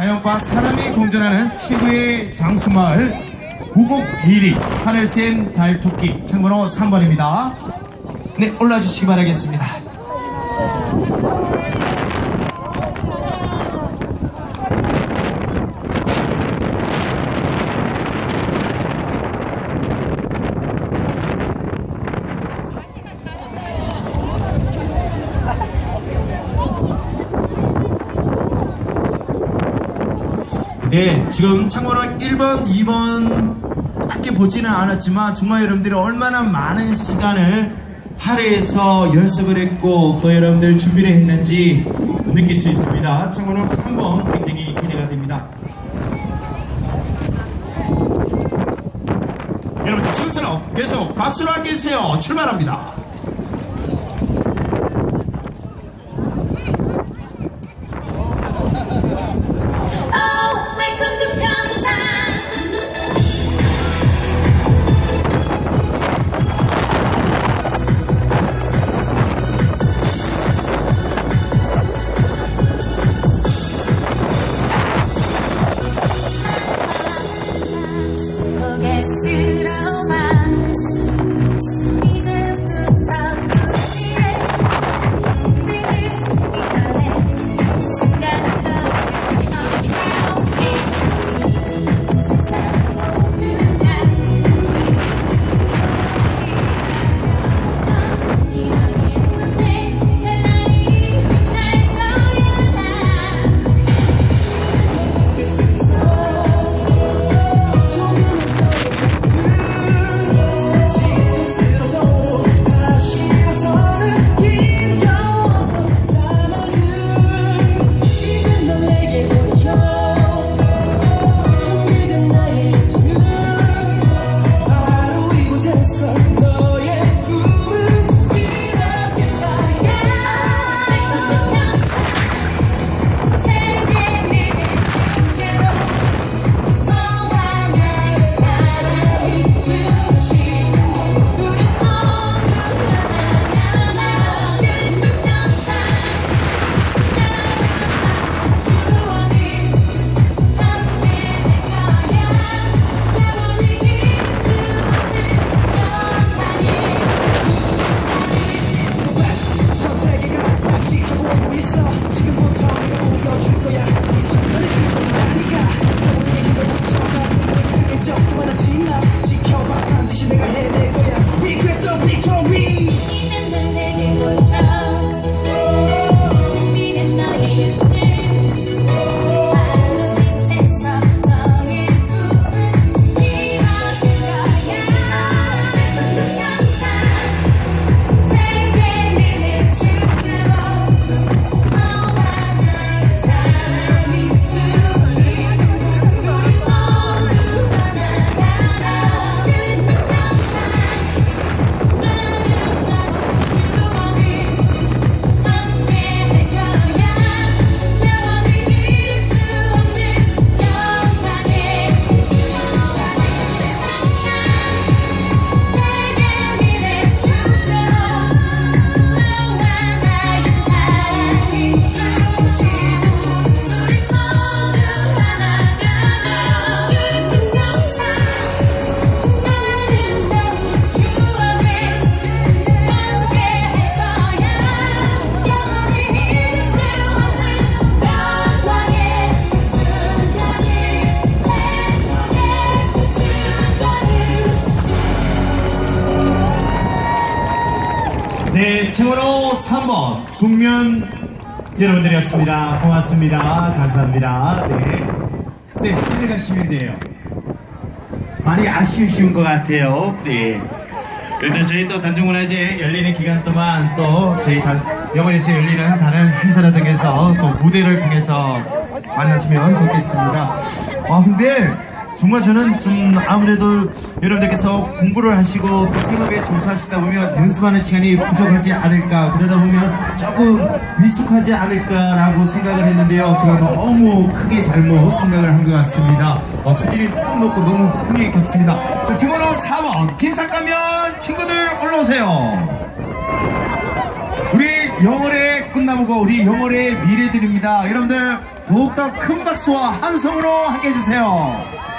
자연과 사람이 공존하는 최고의 장수마을 우곡 비리 하늘샘 달토끼 참번호 3번입니다. 네, 올라주시기 바라겠습니다. 네, 지금 참고로 1번, 2번 밖에 보지는 않았지만 정말 여러분들이 얼마나 많은 시간을 하루에서 연습을 했고 또 여러분들 준비를 했는지 느낄 수 있습니다. 참고로 3번 굉장히 기대가 됩니다. 여러분들 지금처럼 계속 박수로 함께 해주세요. 출발합니다. 네, 참고로 3번 국면 여러분들이었습니다. 고맙습니다. 감사합니다. 네. 네, 내려가시면 돼요. 많이 아쉬우신 것 같아요. 네. 일단 저희 또 단중문화제 열리는 기간 동안 또 저희 단, 영원에서 열리는 다른 행사를 통해서 또 무대를 통해서 만났으면 좋겠습니다. 아, 근데 정말 저는 좀 아무래도 여러분들께서 공부를 하시고 또 생업에 종사하시다 보면 연습하는 시간이 부족하지 않을까. 그러다 보면 조금 미숙하지 않을까라고 생각을 했는데요. 제가 너무 크게 잘못 생각을 한 것 같습니다. 어, 수준이 너무 높고 너무 흥미에 겹습니다. 자 지금으로 4번 김상가면 친구들 올라오세요. 우리 영월의 꿈나무고 우리 영월의 미래들입니다. 여러분들 더욱더 큰 박수와 함성으로 함께 해주세요.